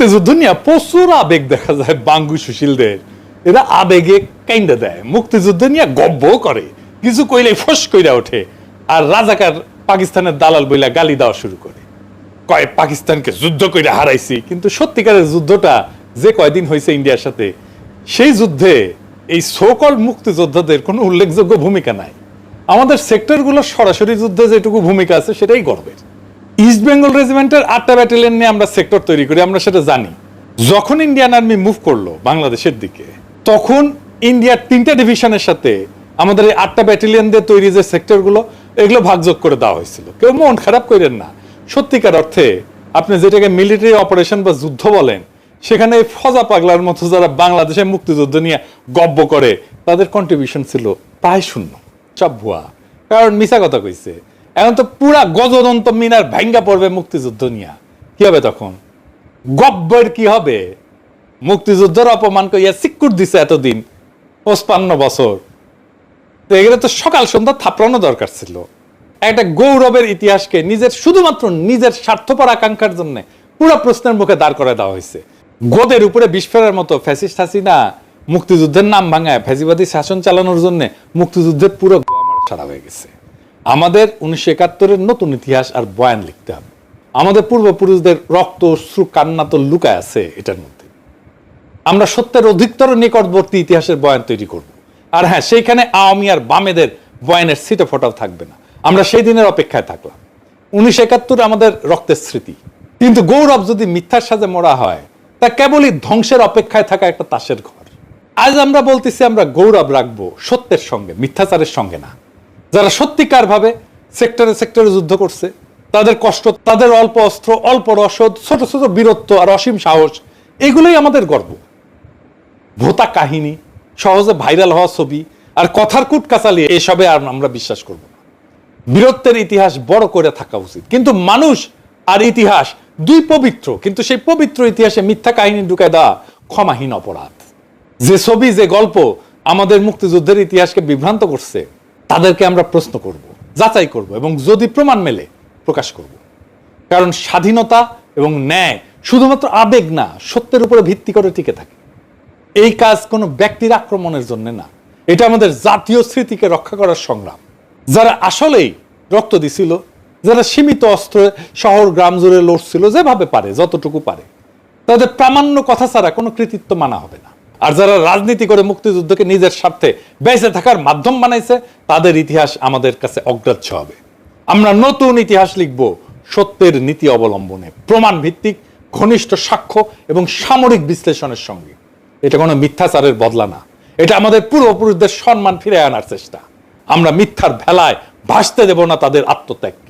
মুক্তিযুদ্ধ প্রচুর আবেগ দেখা যায় বাঙ্গু সুশীলদের। এরা আবেগে কাইন্ডা দেয় মুক্তিযুদ্ধ নিয়ে গব্ব করে। কিছু কইলে ফস কইরা ওঠে, আর রাজাকার পাকিস্তানের দালাল বইলা গালি দেওয়া শুরু করে। কয়, পাকিস্তানকে যুদ্ধ করে হারাইছি। কিন্তু সত্যিকারের যুদ্ধটা যে কয়দিন হয়েছে ইন্ডিয়ার সাথে, সেই যুদ্ধে এই সকল মুক্তিযোদ্ধাদের কোনো উল্লেখযোগ্য ভূমিকা নাই। আমাদের সেক্টরগুলো সরাসরি যুদ্ধে যেটুকু ভূমিকা আছে, সেটাই গর্বের। ইস্ট বেঙ্গল রেজিমেন্টের আটটা ব্যাটালিয়ন নিয়ে আমরা সেক্টর তৈরি করি, আমরা সেটা জানি। যখন ইন্ডিয়ান আর্মি মুভ করল বাংলাদেশের দিকে, তখন ইন্ডিয়ার তিনটা ডিভিশনের সাথে আমাদের এই আটটা ব্যাটালিয়ন দিয়ে তৈরি যে সেক্টরগুলো এগুলো ভাগযোগ করে দেওয়া হয়েছিল। কেউ মন খারাপ করেন না। সত্যিকার অর্থে আপনি যেটাকে মিলিটারি অপারেশন বা যুদ্ধ বলেন, সেখানে ফজা পাগলার মতো যারা বাংলাদেশের মুক্তিযুদ্ধ নিয়ে গব্য করে, তাদের কন্ট্রিবিউশন ছিল প্রায় শূন্য। সব ভুয়া। কারণ মিশা কথা কইছে এখন তো পুরা গজদন্ত মিনার ভাঙ্গা পড়বে মুক্তিযুদ্ধ নিয়ে। কি হবে তখন? গব্বর কি হবে? মুক্তিযুদ্ধের অপমান কইয়া সিক্কুর দিছে এতদিন, পঁচপান্ন বছর। তো এগুলো তো সকাল সন্ধ্যা থাপড়ানো দরকার ছিল। একটা গৌরবের ইতিহাসকে নিজের, শুধুমাত্র নিজের স্বার্থপর আকাঙ্ক্ষার জন্য পুরো প্রশ্নের মুখে দাঁড় করে দেওয়া হয়েছে। গোদের উপরে বিস্ফোরের মতো ফ্যাসিস্ট হাসিনা মুক্তিযুদ্ধের নাম ভাঙায় ফ্যাসিবাদী শাসন চালানোর জন্য মুক্তিযুদ্ধের পুরো সারা হয়ে গেছে। আমাদের উনিশশো একাত্তরের নতুন ইতিহাস আর বয়ান লিখতে হবে। আমাদের পূর্বপুরুষদের রক্ত, অশ্রু, কান্না তো লুকায় আছে এটার মধ্যে। আমরা সত্যের অধিকতর নিকটবর্তী ইতিহাসের বয়ান তৈরি করব। আর হ্যাঁ সেইখানে আওয়ামী আর বামেদের বয়ানের সিটে ফোটাও থাকবে না। আমরা সেই দিনের অপেক্ষায় থাকলাম। উনিশশো একাত্তর আমাদের রক্তের স্মৃতি। কিন্তু গৌরব যদি মিথ্যার সাথে মরা হয়, তা কেবলই ধ্বংসের অপেক্ষায় থাকা একটা তাসের ঘর। আজ আমরা বলতেছি আমরা গৌরব রাখব সত্যের সঙ্গে, মিথ্যাচারের সঙ্গে না। যারা সত্যিকার ভাবে সেক্টরে সেক্টরে যুদ্ধ করছে, তাদের কষ্ট, তাদের অল্প অস্ত্র, অল্প রসদ, ছোট ছোট বীরত্ব আর অসীম সাহস, এগুলোই আমাদের গর্ব। ভোতা কাহিনী, সহজে ভাইরাল হওয়া ছবি আর কথার কুটকাচালি, এসবে আর আমরা বিশ্বাস করব বীরত্বের ইতিহাস বড় করে থাকা উচিত। কিন্তু মানুষ আর ইতিহাস দুই পবিত্র, কিন্তু সেই পবিত্র ইতিহাসে মিথ্যা কাহিনী ঢুকায় দেওয়া ক্ষমাহীন অপরাধ। যে ছবি, যে গল্প আমাদের মুক্তিযুদ্ধের ইতিহাসকে বিভ্রান্ত করছে তাদেরকে আমরা প্রশ্ন করব, যাচাই করব এবং যদি প্রমাণ মেলে, প্রকাশ করব। কারণ স্বাধীনতা এবং ন্যায় শুধুমাত্র আবেগ না, সত্যের উপরে ভিত্তি করে টিকে থাকে। এই কাজ কোনো ব্যক্তির আক্রমণের জন্য না। এটা আমাদের জাতীয় স্মৃতিকে রক্ষা করার সংগ্রাম। যারা আসলেই রক্ত দিছিল যারা সীমিত অস্ত্র শহর, গ্রাম জুড়ে লড়ছিল, যেভাবে পারে, যতটুকু পারে, তাদের প্রামাণ্য কথা ছাড়া কোনো কৃতিত্ব মানা হবে আর যারা রাজনীতি করে মুক্তিযুদ্ধকে নিজের স্বার্থে বেঁচে থাকার মাধ্যম বানাইছে, তাদের ইতিহাস আমাদের কাছে অগ্রাহ্য হবে। আমরা নতুন ইতিহাস লিখব, সত্যের নীতি অবলম্বনে প্রমাণ ভিত্তিক ঘনিষ্ঠ সাক্ষ্য এবং সামরিক বিশ্লেষণের সঙ্গে। এটা কোনো মিথ্যাচারের বদলা না। এটা আমাদের পূর্বপুরুষদের সম্মান ফিরে আনার চেষ্টা। আমরা মিথ্যার ভেলায় ভাসতে দেব না তাদের আত্মত্যাগকে।